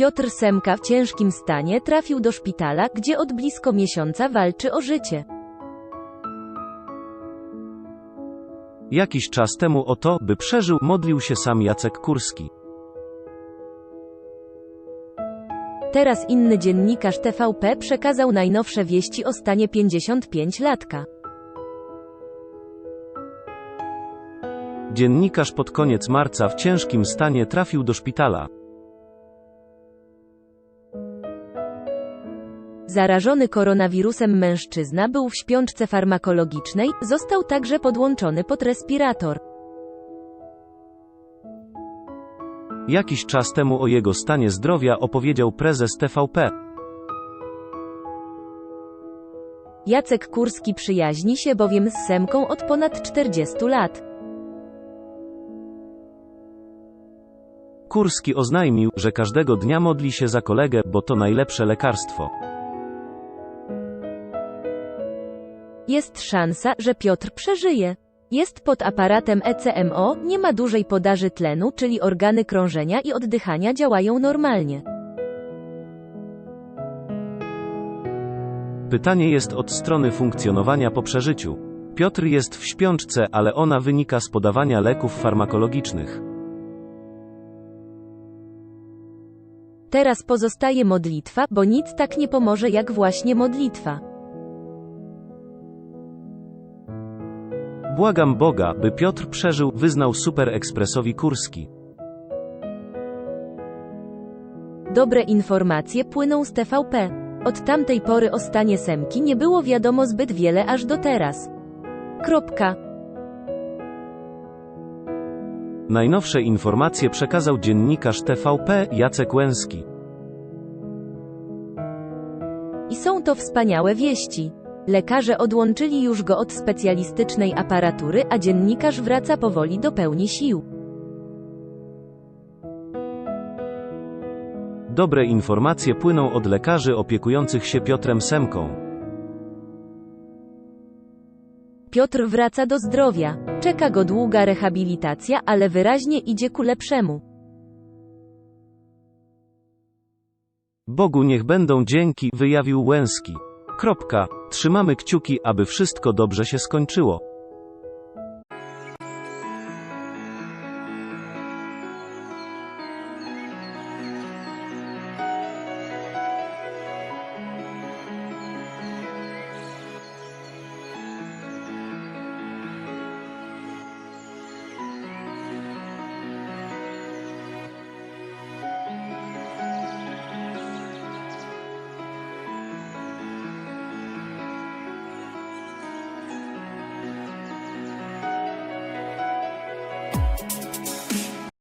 Piotr Semka w ciężkim stanie trafił do szpitala, gdzie od blisko miesiąca walczy o życie. Jakiś czas temu o to, by przeżył, modlił się sam Jacek Kurski. Teraz inny dziennikarz TVP przekazał najnowsze wieści o stanie 55-latka. Dziennikarz pod koniec marca w ciężkim stanie trafił do szpitala. Zarażony koronawirusem mężczyzna był w śpiączce farmakologicznej, został także podłączony pod respirator. Jakiś czas temu o jego stanie zdrowia opowiedział prezes TVP. Jacek Kurski przyjaźni się bowiem z Semką od ponad 40 lat. Kurski oznajmił, że każdego dnia modli się za kolegę, bo to najlepsze lekarstwo. Jest szansa, że Piotr przeżyje. Jest pod aparatem ECMO, nie ma dużej podaży tlenu, czyli organy krążenia i oddychania działają normalnie. Pytanie jest od strony funkcjonowania po przeżyciu. Piotr jest w śpiączce, ale ona wynika z podawania leków farmakologicznych. Teraz pozostaje modlitwa, bo nic tak nie pomoże jak właśnie modlitwa. Błagam Boga, by Piotr przeżył, wyznał Super Ekspresowi Kurski. Dobre informacje płyną z TVP. Od tamtej pory o stanie Semki nie było wiadomo zbyt wiele aż do teraz. Kropka. Najnowsze informacje przekazał dziennikarz TVP Jacek Łęski. I są to wspaniałe wieści. Lekarze odłączyli już go od specjalistycznej aparatury, a dziennikarz wraca powoli do pełni sił. Dobre informacje płyną od lekarzy opiekujących się Piotrem Semką. Piotr wraca do zdrowia. Czeka go długa rehabilitacja, ale wyraźnie idzie ku lepszemu. Bogu niech będą dzięki, wyjawił Łęski. Kropka. Trzymamy kciuki, aby wszystko dobrze się skończyło.